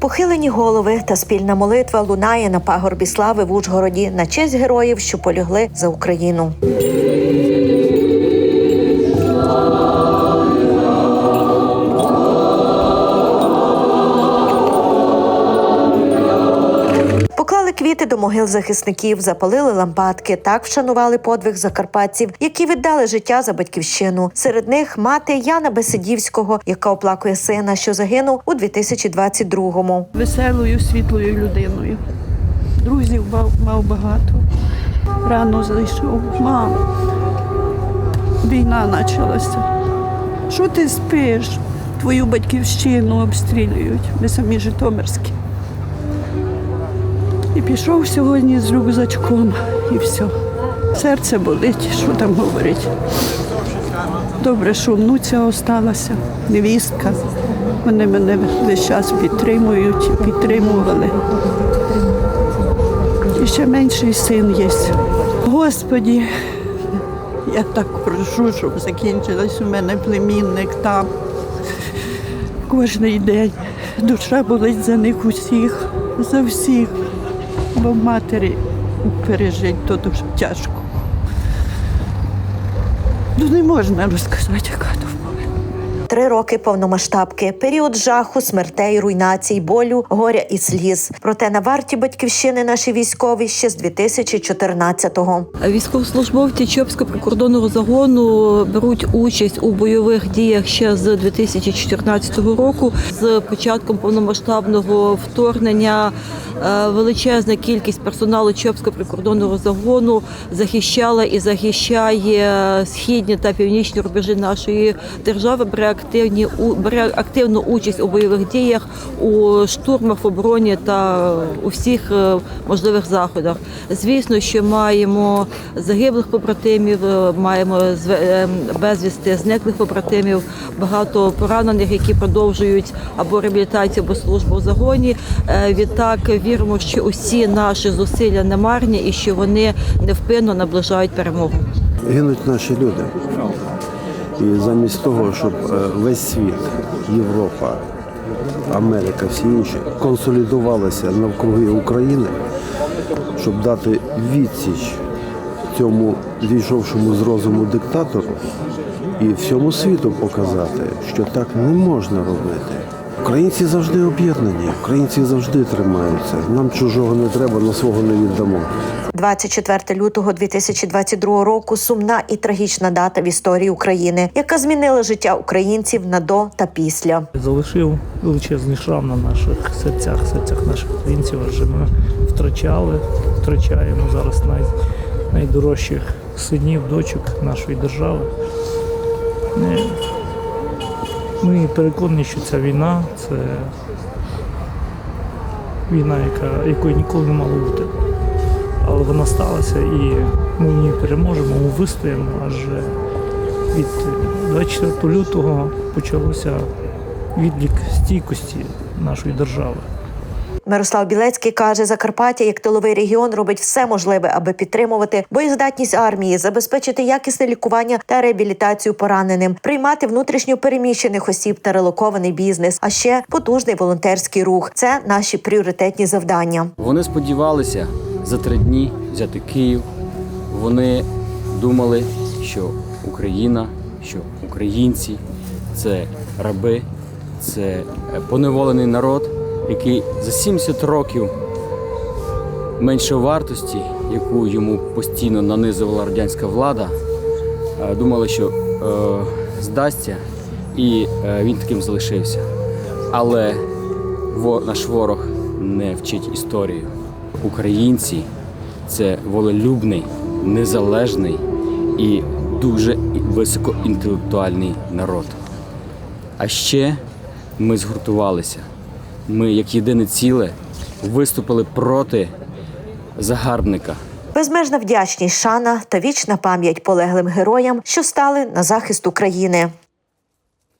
Похилені голови та спільна молитва лунає на пагорбі слави в Ужгороді на честь героїв, що полягли за Україну. Поклали квіти до могил захисників, запалили лампадки. Так вшанували подвиг закарпатців, які віддали життя за батьківщину. Серед них мати Яна Бесидівського, яка оплакує сина, що загинув у 2022-му. веселою, світлою людиною. Друзів мав, мав багато. Рано зайшов. Мам, війна почалася. Що ти спиш? Твою батьківщину обстрілюють. Ми самі Житомирські. І пішов сьогодні з рюкзачком і все. Серце болить, що там говорить. Добре, що внуця осталася, невістка. Вони мене весь час підтримують, підтримували. І ще менший син є. Господі, я так прошу, щоб закінчилась у мене племінник там. Кожний день душа болить за них усіх, за всіх. Бо матері пережити то дуже тяжко. Ну не можна розказати, яка то. Три роки повномасштабки, період жаху, смертей, руйнацій, болю, горя і сліз. Проте на варті батьківщини наші військові ще з 2014-го. Військовослужбовці Чопського прикордонного загону беруть участь у бойових діях ще з 2014 року. З початком повномасштабного вторгнення е, величезна кількість персоналу Чопського прикордонного загону захищала і захищає східні та північні рубежі нашої держави. Бере активні бере активну участь у бойових діях, у штурмах, обороні та у всіх е, можливих заходах. Звісно, що маємо загиблих побратимів, е, маємо е, безвісти зниклих побратимів, багато поранених, які продовжують або реабілітацію, або службу в загоні. Відтак віримо, що усі наші зусилля не марні і що вони невпинно наближають перемогу. Гинуть наші люди. І замість того, щоб е, весь світ, Європа, Америка, всі інші консолідувалися навкруги України, щоб дати відсіч цьому зійшовшому з розуму диктатору і всьому світу показати, що так не можна робити. Українці завжди об'єднані, українці завжди тримаються. Нам чужого не треба, на свого не віддамо. 24 лютого 2022 року сумна і трагічна дата в історії України, яка змінила життя українців на до та після. залишив величезний шрам на наших серцях, серцях наших українців, адже ми втрачали, втрачаємо зараз най, найдорожчих синів, дочок нашої держави. Ми переконані, що ця війна це війна, яка, якої ніколи не мало бути. Але вона сталася і ми в ній переможемо, ми вистоїмо, адже від 24 лютого почалося відлік стійкості нашої держави. Мирослав Білецький каже, Закарпаття як тиловий регіон робить все можливе, аби підтримувати боєздатність армії, забезпечити якісне лікування та реабілітацію пораненим, приймати внутрішньо переміщених осіб та релокований бізнес, а ще потужний волонтерський рух. Це наші пріоритетні завдання. Вони сподівалися за три дні взяти Київ. Вони думали, що Україна, що українці це раби, це е, поневолений народ, який за 70 років менше вартості, яку йому постійно нанизувала радянська влада, е, думали, що е, здасться, і е, він таким залишився. Але наш ворог не вчить історію. Українці це волелюбний, незалежний і дуже високоінтелектуальний народ. А ще ми згуртувалися. Ми, як єдине ціле, виступили проти загарбника. Безмежна вдячність, шана та вічна пам'ять полеглим героям, що стали на захист України.